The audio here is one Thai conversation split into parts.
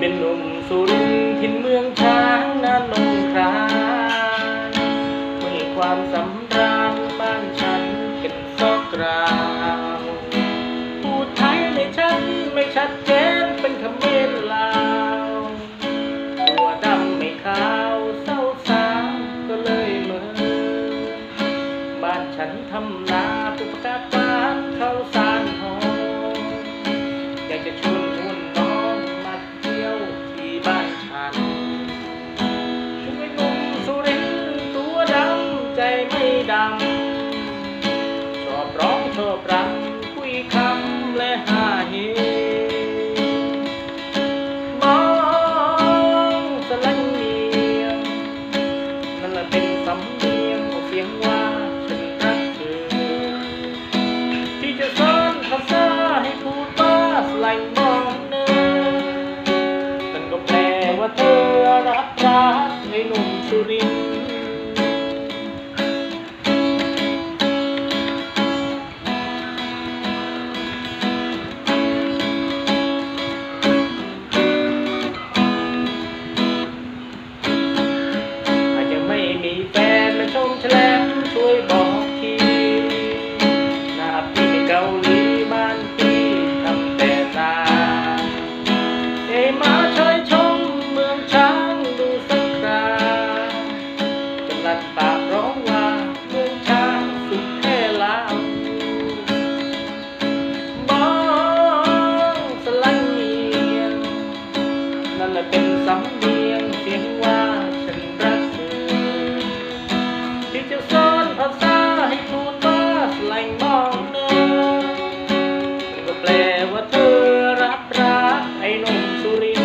เป็นหนุ่มสุรินทินเมืองช้างนานงครานมีความสำราญบ้านฉันเป็นซอกกราวพูดไทยในฉันไม่ชัดเจนเป็นคำเมนลาวตัวดำไม่ขาวเศร้าสาวก็เลยเมือบ้านฉันทำนาปลูกประกา อบร้องชอบรำคุยคำและหาเฮมองสลังเนียงนั่นแหละเป็นสำเนียงของเสียงว่าฉันรักเธอที่จะสอนภาษาให้พูดว่าสลังมองเนอนั่นก็แปลว่าเธอรักรักในหนุ่มสุรินทร์ สำเนียงเสียงว่าฉันรักเธอที่จะสอนภาษาให้ทูดว่าสไล่งมองเนอก็แปลว่าเธอรับรักไอ้หนุ่มสุริน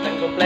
แต่ก็แปล